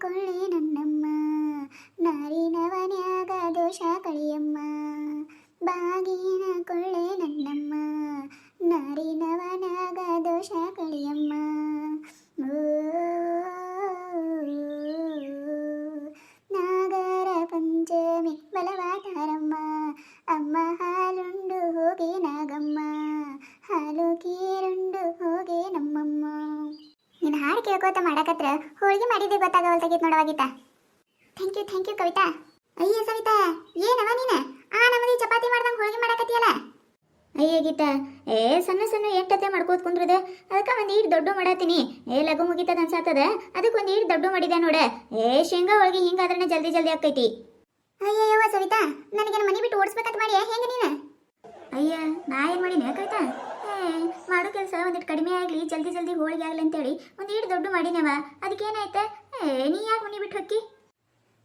Cứ ಕೇಳ್ಕೋತ ಮಾಡಕತ್ರ ಹೋಳಿಗೆ ಮಾಡಿದ್ದೆ ಗೊತ್ತಾಗವಲ್ತಾಗಿತ್ತು ನೋಡವಾಗಿತ್ತ thank you thank you Kavita. ಅಯ್ಯ ಸವಿತಾ, ಏನವ ನೀನು? ಆ ನಮ್ಮದಿ ಚಪಾತಿ ಮಾಡ್ದಂಗೆ ಹೋಳಿಗೆ ಮಾಡಕತ್ತಿಯಲ್ಲ? ಅಯ್ಯ ಗೀತಾ, ಏ ಸಣ್ಣ ಸಣ್ಣ ಎಂಟತ್ತೆ ಮಾಡ್ಕೋತ ಕುಂದ್ರದೆ, ಅದಕ್ಕೆ ಒಂದು ಈಟ್ ದೊಡ್ಡ ಮಾಡತ್ತೀನಿ. ಏ ಲಘು ಮುಗಿತದ ಅನ್ಸಾತದ ಅದಕ್ಕೆ ಒಂದು ಈಟ್ ದೊಡ್ಡ ಮಾಡಿದೆ ನೋಡ. ಏ ಶೇಂಗಾ ಹೋಳಿಗೆ ಹಿಂಗಾದ್ರೆ ಜಲ್ದಿ ಜಲ್ದಿ ಆಕೈತಿ ಅಯ್ಯಯ್ಯವ ಸವಿತಾ, ನನಗೇನು ಮನೆ ಬಿಟ್ಟು ಓಡಿಸ್ಬೇಕಂತ ಮಾಡಿ ಹೆಂಗೆ ನೀನು? ಅಯ್ಯ, ನಾ ಏನು ಮಾಡೀನಿ ಕವಿತಾ? ಮಾಡೋ ಕೆಲಸ ಒಂದಿಟ್ಟು ಕಡಿಮೆ ಆಗಲಿ, ಜಲ್ದಿ ಜಲ್ದಿ ಹೋಳಿಗೆ ಆಗಲಿ ಅಂತೇಳಿ ಒಂದು ಈಡು ದೊಡ್ಡ ಮಾಡಿನವ. ಅದಕ್ಕೇನಾಯ್ತ? ಏ, ನೀ ಯಾಕೆ ಮುನಿ ಬಿಟ್ಟು ಹೊಕ್ಕಿ?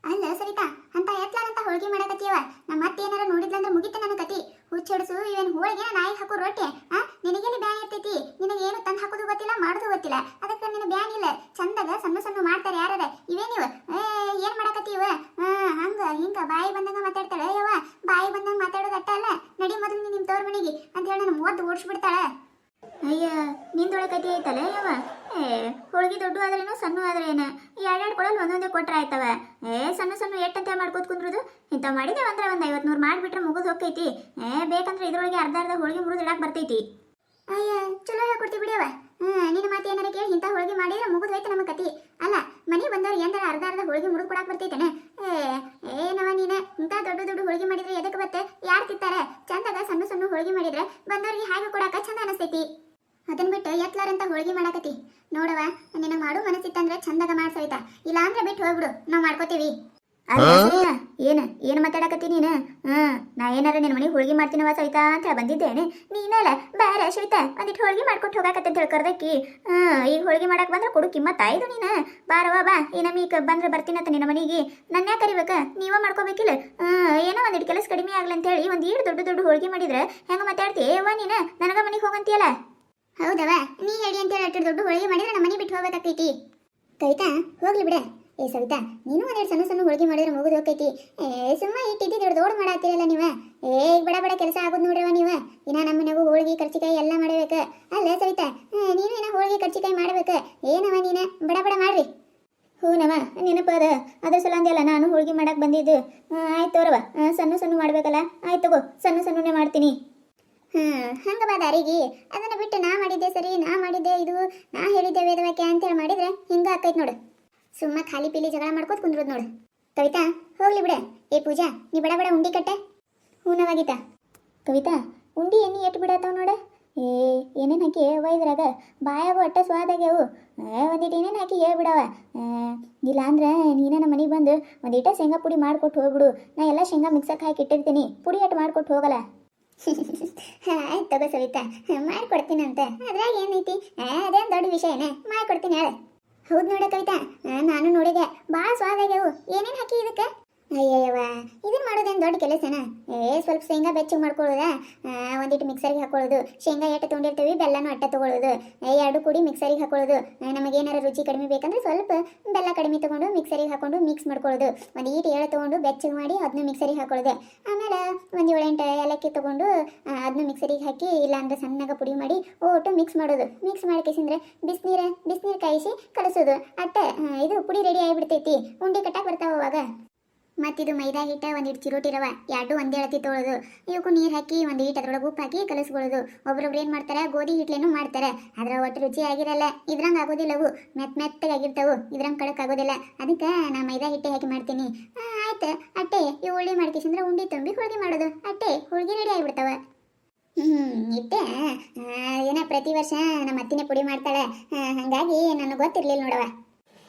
ಅಲ್ಲ ಸರಿತಾ ಅಂತ ಎತ್ಲಾರಂತ ಹೋಳಿಗೆ ಮಾಡಕತ್ತೀವ ನಮ್ಮ ಅತ್ತೆ ಏನಾರ ನೋಡಿದ್ಲಂದ್ರೆ ಮುಗಿತ ನನ್ನ ಕತಿ. ಹುಚ್ಚಡಿಸು, ಇವನ್ ಹೋಳಿಗೆ ನಾಯಿ ಹಾಕೋ ರೊಟ್ಟಿ, ಆ? ನಿನಗೇನು ಬ್ಯಾನ್ ಇರ್ತೈತಿ? ನಿನಗೇನು ತಂದು ಹಾಕೋದು ಗೊತ್ತಿಲ್ಲ, ಮಾಡೋದು ಗೊತ್ತಿಲ್ಲ. ಬ್ಯಾನ್ ಇಲ್ಲ ಚಂದಾಗ ಸಣ್ಣ ಸಣ್ಣ ಮಾಡ್ತಾರೆ ಯಾರದ? ಇವೇನಿವ ಏ, ಏನ್ ಮಾಡಕತ್ತೀವ ಹಂಗ, ಹಿಂಗ, ಬಾಯಿ ಬಂದಂಗ ಮಾತಾಡ್ತಾಳೆ. ಯವ್ವ, ಬಾಯಿ ಬಂದಂಗ ಮಾತಾಡೋದು ಅಟ್ಟ ಅಲ್ಲ. ನಡಿ ಮೊದಲು ನೀ ನಿಮ್ಮ ತವ್ರ ಮನೆಗೆ. ಅಂತ ಹೇಳಿ ನನ್ನ ಮೂವತ್ತು ಓಡಿಸ್ಬಿಡ್ತಾಳೆ. ಅಯ್ಯ, ನಿಂದೊಳ ಕತಿ ಐತಲ್ಲ ಯವ್ವ? ಏ, ಹೋಳಿಗೆ ದೊಡ್ಡ ಆದ್ರೇನು, ಸಣ್ಣ ಆದ್ರೇನ? ಎರಡೆರಡು ಕೊಡಲ್ ಒಂದೊಂದೇ ಕೊಟ್ರೆ ಆಯ್ತವ. ಏ, ಸಣ್ಣ ಸಣ್ಣ ಎಟ್ಟಂತೆ ಮಾಡ್ಕೋತ ಕುಂದ್ರದು ಇಂಥ ಮಾಡಿದೆ ಅಂದ್ರೆ ಒಂದು ಐವತ್ತು ನೂರು ಮಾಡಿಬಿಟ್ರೆ ಮುಗಿದು ಹೋಗ್ತೈತಿ. ಏ, ಬೇಕಂದ್ರೆ ಇದ್ರೊಳಗೆ ಅರ್ಧ ಅರ್ಧ ಹೋಳಿಗೆ ಮುರಿದು ಇಡಕ್ಕೆ ಬರ್ತೈತಿ. ಅಯ್ಯ, ಚಲೋ ಹೇಳ್ಕೊಡ್ತೀವಿ ಬಿಡಿಯವ ಹ್ಮ್ ನಿನ್ನ ಮಾತು ಏನಾರ ಕೇಳಿ ಇಂಥ ಹೋಳಿಗೆ ಮಾಡಿದ್ರೆ ಮುಗಿದೋಯ್ತು ನಮ್ಮ ಕತಿ. ಅಲ್ಲ, ಮನೆ ಬಂದವ್ರು ಏನಾರ ಅರ್ಧ ಅರ್ಧ ಹೋಳಿಗೆ ಮುರಿದು ಕೊಡಕ್ಕೆ ಬರ್ತೈತೇನೆ? ಏನವ ನೀನ? ಇಂಥ ದೊಡ್ಡ ದೊಡ್ಡ ಹೋಳಿಗೆ ಮಾಡಿದ್ರೆ ಎದಕ್ಕೆ ಬತ್ತೆ ಯಾರು ತಿಂತಾರೆ? ಚಂದಾಗ ಸಣ್ಣ ಸಣ್ಣ ಹೋಳಿಗೆ ಮಾಡಿದ್ರೆ ಬಂದವ್ರಿಗೆ ಹಾಗೆ ಕೊಡಾಕ ಚಂದ ಅನಿಸ್ತೈತಿ. ಅದನ್ ಬಿಟ್ಟು ಎತ್ಲಾರಂತ ಹೋಳಿಗೆ ಮಾಡಾಕತಿ ನೋಡವ ನಿನಗೆ ಮಾಡು ಮನಸ್ಸಿತ್ತಂದ್ರೆ ಚಂದಾಗ ಸವಿತಾ ಇಲ್ಲ ಅಂದ್ರೆ ಬಿಟ್ಟು ಹೋಗ್ಬಿಡು. ನಾವು ಮಾಡ್ಕೋತೀವಿ. ಏನ, ಏನು ಮಾತಾಡಕತ್ತಿ ನೀನು? ಹಾ ನಾ ಏನಾರ ನಿನ್ನ ಮನೆಗೆ ಹೋಳಿಗೆ ಮಾಡ್ತೀನವ ಸವಿತಾ ಅಂತ ಹೇಳಿ ಬಂದಿದ್ದೇನೆ. ನೀನಲ್ಲ ಬೇರೆ ಸವಿತಾ ಒಂದಿಟ್ಟು ಹೋಳಿಗೆ ಮಾಡ್ಕೊಟ್ಟು ಹೋಗಾಕತ್ತೆ ಅಂತ ಹೇಳಿ ಕರ್ದಕ್ಕಿ ಹ್ಮ್, ಈಗ ಹೋಳಿಗೆ ಮಾಡಕ್ ಬಂದ್ರೆ ಕೊಡು ಕಿಮ್ಮತ್ತ ಆಯ್ತು ನೀನು. ಬಾರವಾ ಬಾ ಈ ಈಗ ಬಂದ್ರೆ ಬರ್ತೀನತ್ತ ನಿನ್ನ ಮನೆಗೆ. ನನ್ನ ಯಾಕೆ ಕರಿಬೇಕ? ನೀವ ಮಾಡ್ಕೋಬೇಕಿಲ್ಲ? ಹಾ ಏನೋ ಒಂದಿಟ್ಟು ಕೆಲಸ ಕಡಿಮೆ ಆಗ್ಲಿ ಅಂತ ಹೇಳಿ ಒಂದ್ ಈಡು ದೊಡ್ಡ ದೊಡ್ಡ ಹೋಳಿಗೆ ಮಾಡಿದ್ರೆ ಹೆಂಗ ಮಾತಾಡ್ತೀಯವ್ವ ನೀನು, ನನಗ ಮನೆಗೆ ಹೋಗಂತೀಯಲ್ಲ? ಹೌದವ ನೀ ಹೇಳಿ ಅಂತ ಹೇಳಿ ದೊಡ್ಡ ಹೋಳಿಗೆ ಮಾಡಿದ್ರೆ ನಮ್ಮ ಮನೆ ಬಿಟ್ಟು ಹೋಗ್ಬೇಕಾಗ್ತೈತಿ. ಕವಿತಾ ಹೋಗ್ಲಿ ಬಿಡ. ಏ ಸವಿತಾ, ನೀನು ಒಂದೆರಡು ಸಣ್ಣ ಸಣ್ಣ ಹೋಳಿಗೆ ಮಾಡಿದ್ರೆ ಮುಗಿದು ಹೋಗ್ತೈತಿ. ಏ ಸುಮ್ಮ ಇಟ್ಟಿದ್ದು ದೊಡ್ಡ ದೊಡ್ಡ ಮಾಡಾತಿರಲ್ಲ ನೀವ? ಏ, ಬಡ ಬಡ ಕೆಲಸ ಆಗೋದು ನೋಡ್ರವ ನೀವ? ಇನ್ನ ನಮ್ಮ ಮನೆಗೂ ಹೋಳಿಗೆ, ಕರ್ಚಿಕಾಯಿ ಎಲ್ಲ ಮಾಡಬೇಕು. ಅಲ್ಲ ಸವಿತಾ ನೀನು ಇನ್ನ ಹೋಳಿಗೆ, ಕರ್ಚಿಕಾಯಿ ಮಾಡ್ಬೇಕು. ಏನವ ನೀನ? ಬಡ ಬಡ ಮಾಡ್ರಿ. ಹೂನವ ನೆನಪದ. ಅದ್ರ ಸಲ ನಾನು ಹೋಳಿಗೆ ಮಾಡಕ್ಕೆ ಬಂದಿದ್ದು. ಆಯ್ತು ತೋರವ. ಸಣ್ಣ ಸಣ್ಣ ಮಾಡ್ಬೇಕಲ್ಲ? ಆಯ್ತು ತಗೋ, ಸಣ್ಣ ಸಣ್ಣನೇ ಮಾಡ್ತೀನಿ. ಹ್ಮ್ ಹಂಗ ದಾರಿಗೆ. ಅದನ್ನ ಬಿಟ್ಟು ನಾ ಮಾಡಿದ್ದೆ ಸರಿ, ನಾ ಮಾಡಿದ್ದೆ ಇದು. ನಾ ಹೇಳಿದ್ದೆ ವೇದವಾಕ್ಯ ಅಂತೇಳಿ ಮಾಡಿದ್ರೆ ಹಿಂಗ ಆಕೈತ್ ನೋಡು. ಸುಮ್ಮ ಖಾಲಿ ಪೀಲಿ ಜಗಳ ಮಾಡ್ಕೋತ ಕುಂದ್ರದ್ ನೋಡು. ಕವಿತಾ, ಹೋಗ್ಲಿ ಬಿಡೆ. ಏ ಪೂಜಾ, ನೀ ಬಡ ಬಡ ಉಂಡಿ ಕಟ್ಟೆ. ಹೂನವಾಗಿತ್ತ ಕವಿತಾ, ಉಂಡಿ ಎಣ್ಣೆ ಎಟ್ಟು ಬಿಡತ್ತಾವ ನೋಡ. ಏ, ಏನೇನು ಹಾಕಿ ಇದ್ರಾಗ? ಬಾಯಾಗ ಒಟ್ಟ ಸ್ವಾದಾಗ್ಯಾವು. ಏ ಒಂದಿಟ್ಟು ಏನೇನು ಹಾಕಿ ಹೇಳ್ಬಿಡವ ಇಲ್ಲ ಅಂದ್ರೆ ನೀನೇ ನಮ್ಮ ಮನೆಗೆ ಬಂದು ಒಂದಿಟ ಶೇಂಗಾ ಪುಡಿ ಮಾಡ್ಕೊಟ್ಟು ಹೋಗ್ಬಿಡು. ನಾ ಎಲ್ಲ ಶೇಂಗಾ ಮಿಕ್ಸಕ್ಕೆ ಹಾಕಿ ಇಟ್ಟಿರ್ತೀನಿ. ಪುಡಿ ಅಟ್ಟು ಮಾಡ್ಕೊಟ್ಟು ಹೋಗಲ್ಲ. ಆಯ್ತು ತಗೋ ಸವಿತಾ. ಮಾಡ್ಕೊಡ್ತೀನಂತೆ. ಅದ್ರಾಗ ಏನೈತಿ? ಅದೇನು ದೊಡ್ಡ ವಿಷಯನೇ? ಮಾಡ್ಕೊಡ್ತೀನಿ ಹೇಳ. ಹೌದು ನೋಡ ಕವಿತಾ ನಾನು ನೋಡಿದೆ. ಭಾಳ ಸ್ವಾದಾಗ್ಯವು ಏನೇನು ಹಾಕಿ ಇದಕ್ಕೆ? ಅಯ್ಯಯ್ಯವ ಇದನ್ನ ಮಾಡೋದೇನು ದೊಡ್ಡ ಕೆಲಸನ? ಏ, ಸ್ವಲ್ಪ ಶೇಂಗಾ ಬೆಚ್ಚಗೆ ಮಾಡ್ಕೊಳ್ಳೋದ ಒಂದಿಟ್ಟು ಮಿಕ್ಸರಿಗೆ ಹಾಕೊಳ್ಳೋದು ಶೇಂಗಾ ಎಟ್ಟು ತೊಗೊಂಡಿರ್ತೀವಿ, ಬೆಲ್ಲನೂ ಅಟ್ಟ ತಗೊಳ್ಳೋದು ಎರಡು ಕೂಡಿ ಮಿಕ್ಸರಿಗೆ ಹಾಕೊಳ್ಳೋದು ನಮಗೇನಾರ ರುಚಿ ಕಡಿಮೆ ಬೇಕಂದ್ರೆ ಸ್ವಲ್ಪ ಬೆಲ್ಲ ಕಡಿಮೆ ತೊಗೊಂಡು ಮಿಕ್ಸರಿಗೆ ಹಾಕೊಂಡು ಮಿಕ್ಸ್ ಮಾಡ್ಕೊಳ್ಳೋದು ಒಂದು ಈಟು ಏಳು ತಗೊಂಡು ಬೆಚ್ಚಗೆ ಮಾಡಿ ಅದನ್ನ ಮಿಕ್ಸರಿಗೆ ಹಾಕೊಳ್ಳೋದು ಆಮೇಲೆ ಒಂದು ಏಳೆಂಟು ಏಲಕ್ಕಿ ತಗೊಂಡು ಅದನ್ನ ಮಿಕ್ಸರಿಗೆ ಹಾಕಿ ಇಲ್ಲಾಂದ್ರೆ ಸಣ್ಣಗೆ ಪುಡಿ ಮಾಡಿ ಒಟ್ಟು ಮಿಕ್ಸ್ ಮಾಡೋದು. ಮಿಕ್ಸ್ ಮಾಡ್ಕೇಸಿಂದ್ರೆ ಬಿಸಿನೀರು ಬಿಸಿನೀರು ಕಾಯಿಸಿ ಕಲಸೋದು. ಅಟ್ಟ ಇದು ಪುಡಿ ರೆಡಿ ಆಗಿಬಿಡ್ತೈತಿ. ಉಂಡೆ ಕಟ್ಟಾಗಿ ಬರ್ತಾವ ಅವಾಗ. ಮತ್ತಿದು ಮೈದಾ ಹಿಟ್ಟ ಒಂದಿಟ್ಟು ಚಿರೋಟಿ ರವ ಎರಡು ಒಂದೇ ಅಳತಿ ತೊಳೆದು. ಇವಕ್ಕೂ ನೀರು ಹಾಕಿ ಒಂದು ಹಿಟ್ಟು ಅದ್ರೊಳಗೆ ಉಪ್ಪು ಹಾಕಿ ಕಲಸ್ಕೊಳ್ಳೋದು ಒಬ್ರೊಬ್ರು ಏನು ಮಾಡ್ತಾರೆ? ಗೋಧಿ ಹಿಟ್ಲೇನು ಮಾಡ್ತಾರೆ. ಅದರ ಒಟ್ಟು ರುಚಿ ಆಗಿರಲ್ಲ. ಇದ್ರಂಗೆ ಆಗೋದಿಲ್ಲವು ಮೆತ್ತ ಮೆತ್ತಗಾಗಿರ್ತಾವು ಇದ್ರಂಗೆ ಕಡಕ್ ಆಗೋದಿಲ್ಲ. ಅದಕ್ಕೆ ನಾ ಮೈದಾ ಹಿಟ್ಟೆ ಹಾಕಿ ಮಾಡ್ತೀನಿ. ಆಯ್ತು. ಅಟ್ಟೆ, ಈ ಉಳ್ಳಿ ಮಾಡ್ಕೇಸಂದ್ರೆ ಉಂಡಿ ತುಂಬಿ ಹೋಳಿಗೆ ಮಾಡೋದು. ಅಟ್ಟೆ, ಹೋಳಿಗೆ ರೆಡಿ ಆಗಿಬಿಡ್ತಾವೆ. ಹ್ಞೂ ಇಟ್ಟೆ ಏನ ಪ್ರತಿ ವರ್ಷ ನಮ್ಮ ಅತ್ತಿನೇ ಪುಡಿ ಮಾಡ್ತಾಳೆ. ಹಂಗಾಗಿ ನನಗೆ ಗೊತ್ತಿರಲಿಲ್ಲ ನೋಡವ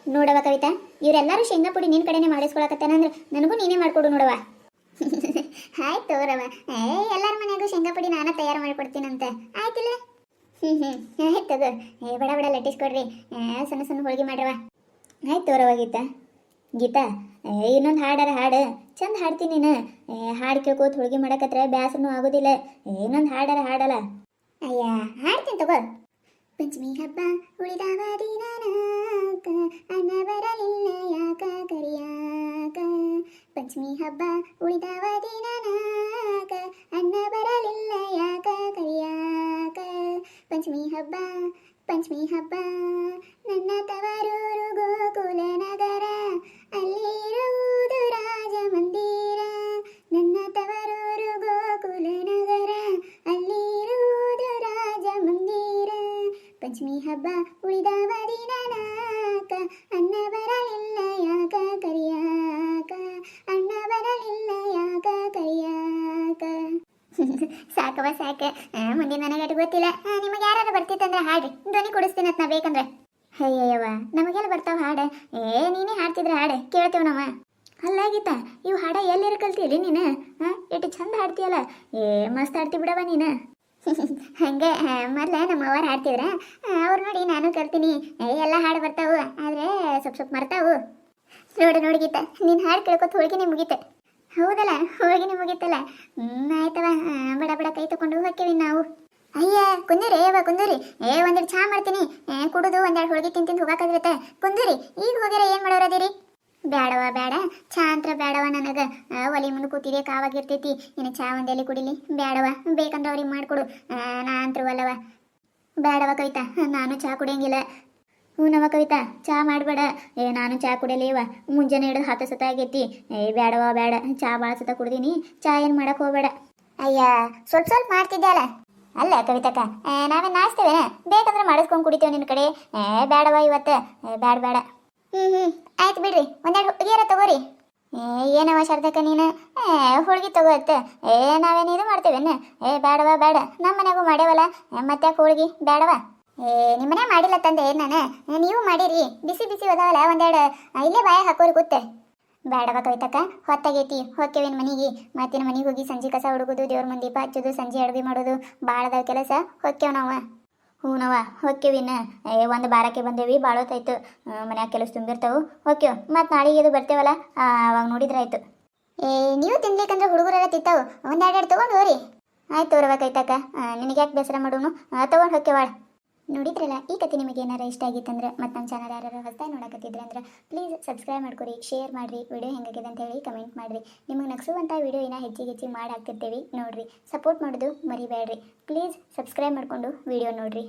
ನೋಡವ ಕವಿತಾ, ಇವರೆಲ್ಲರೂ ಶೇಂಗಾ ಪುಡಿ ನಿನ್ನ ಕಡೆನೇ ಮಾಡಿಸ್ಕೊಳಕತ್ತಾನಂದ್ರೆ ನನಗೂ ನೀನೇ ಮಾಡ್ಕೊಡು ನೋಡವ ಆಯ್ತು ತೋರವ ಏ, ಎಲ್ಲರ ಮನೆಗೂ ಶೇಂಗಾ ಪುಡಿ ನಾನು ತಯಾರು ಮಾಡ್ಕೊಡ್ತೀನಂತೆ. ಆಯ್ತಿಲ್ಲ? ಹ್ಞೂ ಹ್ಞೂ ಆಯ್ತು ಏ, ಬಡ ಬಡ ಲಟ್ಟಿಸ್ ಕೊಡ್ರಿ. ಸಣ್ಣ ಸಣ್ಣ ಹೋಳಿಗೆ ಮಾಡ್ರವ ಆಯ್ತು ತೋರವ ಗೀತಾ. ಗೀತಾ ಇನ್ನೊಂದು ಹಾಡಾರ ಹಾಡು. ಚಂದ ಹಾಡ್ತೀನಿ ನೀನು. ಏ, ಹಾಡು ಕೇಳ್ಕೋತ ಹೋಳಿಗೆ ಮಾಡಕತ್ರ ಬ್ಯಾಸನೂ ಆಗೋದಿಲ್ಲ. ಇನ್ನೊಂದು ಹಾಡಾರ ಹಾಡಲ್ಲ. ಅಯ್ಯ, ಹಾಡ್ತೀನಿ ತಗೋ. ಪಂಚಮಿ ಹಬ್ಬ ಉಳಿದವ ನನ್ನ ತವರೂರು ಗೋಕುಲ ನಗರ ಅಲ್ಲಿ ಇರುವುದು ರಾಜ ಮಂದಿರ ನನ್ನ ತವರೂರು ಗೋಕುಲ ನಗರ ಅಲ್ಲಿ ಇರುವುದು ರಾಜ ಮಂದಿರ ಪಂಚಮಿ ಹಬ್ಬ ಉಳಿದವ ದಿನ ನಾಕ ಅನ್ನ ಬರಲಿಲ್ಲ ಯಾಕ ಕರಿಯಾಕ ಸಾಕವ ಸಾಕ. ಮುಂದಿನ ಮುಂದೆ ನನಗೆ ಅದು ಗೊತ್ತಿಲ್ಲ. ನಿಮಗೆ ಯಾರು ಬರ್ತಿತ್ತಂದ್ರೆ ಹಾಡ್ರಿ. ಧ್ವನಿ ಕೊಡಿಸ್ತೀನಿ ನಾ ಬೇಕಂದ್ರೆ. ಅಯ್ಯಯ್ಯವ ನಮಗೆಲ್ಲ ಬರ್ತಾವ ಹಾಡ? ಏ, ನೀನೇ ಹಾಡ್ತಿದ್ರೆ ಹಾಡ? ಕೇಳ್ತೇವ ನಾವ. ಅಲ್ಲ, ಗೀತಾ, ಇವು ಹಾಡ ಎಲ್ಲಿರ ಕಲ್ತೀರಿ ನೀನು? ಎಷ್ಟು ಚಂದ ಹಾಡ್ತೀಯಲ್ಲ? ಏ, ಮಸ್ತ್ ಹಾಡ್ತಿ ಬಿಡವ ನೀನು. ಹಂಗೆ ಮೊದ್ಲ ನಮ್ಮ ಅವ್ರು ಹಾಡ್ತಿದ್ರ ಅವ್ರು ನೋಡಿ ನಾನು ಕರ್ತೀನಿ ಎಲ್ಲ ಹಾಡು ಬರ್ತಾವು. ಆದ್ರೆ ಸ್ವಲ್ಪ ಸ್ವಲ್ಪ ಮರ್ತಾವು. ನೋಡು, ನೋಡಿ ಗೀತಾ, ನೀನು ಹಾಡು ಕೇಳ್ಕೊತ ಹೋಳಿಗೆನೆ ಮುಗೀತೆ. ಹೌದಲ್ಲ ಹೋಗಿ ಮುಗೀತಲ್ಲ. ಹ್ಮ್, ಆಯ್ತವ. ಬಡ ಬಡ ಕೈ ತಕೊಂಡು ಹೋಗ್ತೀವಿ ನಾವು. ಅಯ್ಯ, ಕುಂದೂರಿ ಏವ ಕುಂದೂರಿ. ಏ, ಒಂದೆರಡು ಚಾ ಮಾಡ್ತೀನಿ. ಏ, ಕುಡುದು, ಒಂದೆರಡು ಹೋಳಿಗೆ ತಿಂದು ತಿಂದು ಹೋಗಾಕದಿರತ್ತೆ. ಕುಂದಿರಿ, ಈಗ ಹೋಗ್ಯಾರ ಏನು ಮಾಡೋರದಿರಿ ಬೇಡವ ಬೇಡ ಚಾ ಅಂತ ಬೇಡವ ನನಗೆ. ಒಲಿ ಮುಂದೆ ಕೂತಿದೆ ಕಾವಾಗಿರ್ತೈತಿ. ಇನ್ನು ಚಾ ಒಂದೆಲ್ಲಿ ಕುಡಿಲಿ? ಬೇಡವ ಬೇಕಂದ್ರೆ ಅವ್ರಿಗೆ ಮಾಡಿಕೊಡು. ನಾ ಅಂತರುವಲ್ಲವ ಬೇಡವ ಕೈತಾ ನಾನು ಚಾ ಕುಡಿಯಂಗಿಲ್ಲ. ಹ್ಞೂನವ ಕವಿತಾ ಚಾ ಮಾಡಬೇಡ. ಏ ನಾನು ಚಾ ಕುಡಿಯಲೇವ? ಮುಂಜಾನೆ ಹಿಡಿದು ಹತ್ತು ಸತ ಆಗೈತಿ. ಏ ಬೇಡವಾ ಬೇಡ ಚಾ ಭಾಳ ಸತ ಕುಡ್ದೀನಿ. ಚಾ ಏನು ಮಾಡಕ್ಕೆ ಹೋಗಬೇಡ. ಅಯ್ಯ ಸ್ವಲ್ಪ ಸ್ವಲ್ಪ ಮಾಡ್ತಿದ್ದೆ ಅಲ್ಲ ಅಲ್ಲ ಕವಿತಕ್ಕ ಏ, ನಾವೇನ್ ನಾಚ್ತೇವೆ ಬೇಕಂದ್ರೆ ಮಾಡಿಸ್ಕೊಂಡು ಕುಡಿತೇವೆ ನಿನ್ನ ಕಡೆ. ಏ ಬೇಡವಾ ಇವತ್ತು. ಬೇಡ ಬೇಡ ಹ್ಞೂ ಹ್ಞೂ ಆಯ್ತು ಬಿಡ್ರಿ ಒಂದೆರಡು ಹುಡುಗಿಯರ ತಗೋರಿ. ಏ ಏನವ ಶಾರದಕ್ಕ ನೀನು? ಏ ಹೋಳ್ಗೆ ತಗೋತ್ತೆ ಏ ನಾವೇನು ಇದು ಮಾಡ್ತೇವೇನು? ಏ ಬೇಡವಾ ಬೇಡ ನಮ್ಮ ಮನೆಗೂ ಮಾಡ್ಯಾವಲ್ಲ ಮತ್ತೆ ಹೋಳ್ಗೆ? ಬೇಡವ ಏ, ನಿಮ್ಮನೆ ಮಾಡಿಲ್ಲ ತಂದೆ, ನಾನು? ನೀವು ಮಾಡಿರಿ. ಬಿಸಿ ಬಿಸಿ ಅದಾವಲ್ಲ ಒಂದೆರಡು ಇಲ್ಲೇ ಬಾಯ ಹಾಕೋರಿ ಕೂತೆ. ಬೇಡವ ಕವಿತಕ್ಕ ಹೊತ್ತಾಗೈತಿ. ಹೊಕ್ಕೇವಿನ ಮನೆಗೆ. ಮತ್ತಿನ ಮನೆಗೆ ಹೋಗಿ ಸಂಜೆ ಕಸ ಹುಡುಗುದು, ದೇವ್ರ ಮುಂದೆ ದೀಪ ಹಚ್ಚೋದು, ಸಂಜೆ ಅಡುಗೆ ಮಾಡೋದು ಭಾಳದ ಕೆಲಸ. ಹೊಕ್ಕೇವ್ ನಾವು? ಹೂನವ ಹೊಕ್ಕೇವಿನ ಏ, ಒಂದು ಬಾರಕ್ಕೆ ಬಂದೇವಿ ಭಾಳ ಹೊತ್ತಾಯ್ತು ಮನ್ಯಾಗ ಕೆಲಸ ತುಂಬಿರ್ತಾವು. ಹೊಕ್ಕೇವ್. ಮತ್ತು ನಾಳೆಗೆ ಇದು ಬರ್ತೇವಲ್ಲ ಅವಾಗ ನೋಡಿದ್ರಾಯ್ತು. ಏ, ನೀವು ತಿನ್ಲಿಕ್ಕಂದ್ರೆ ಹುಡುಗರೆಲ್ಲ ತಿಂತಾವು. ಒಂದೆರಡು ತೊಗೊಂಡು ಹೋರಿ. ಆಯ್ತು ತೋರವ ಕೈತಕ್ಕ. ನಿನಗೆ ಯಾಕೆ ಬೇಸರ ಮಾಡೋನು? ತೊಗೊಂಡು ಹೊಕ್ಕೇವಾಳ ನೋಡಿದ್ರಲ್ಲ, ಈ ಕತೆ ನಿಮಗೆ ಏನಾರ ಇಷ್ಟ ಆಗಿತ್ತಂದ್ರೆ ಮತ್ತು ನಮ್ಮ ಚಾನಲ್ ಯಾರು ಹೊಸದಾಗಿ ನೋಡಕತ್ತಿದ್ರೆ ಅಂದ್ರೆ ಪ್ಲೀಸ್ ಸಬ್ಸ್ಕ್ರೈಬ್ ಮಾಡ್ಕೊರಿ ಶೇರ್ ಮಾಡಿರಿ ವಿಡಿಯೋ ಹೆಂಗಾಗಿದೆ ಅಂತ ಹೇಳಿ ಕಮೆಂಟ್ ಮಾಡಿರಿ. ನಿಮಗೆ ನಗಿಸುವಂಥ ವಿಡಿಯೋ ಇನ್ನೂ ಹೆಚ್ಚಿಗೆ ಹೆಚ್ಚಿಗೆ ಮಾಡಿ ಹಾಕ್ತಿರ್ತೀವಿ ನೋಡಿರಿ. ಸಪೋರ್ಟ್ ಮಾಡೋದು ಮರಿಬೇಡ್ರಿ ಪ್ಲೀಸ್ ಸಬ್ಸ್ಕ್ರೈಬ್ ಮಾಡಿಕೊಂಡು ವಿಡಿಯೋ ನೋಡಿರಿ.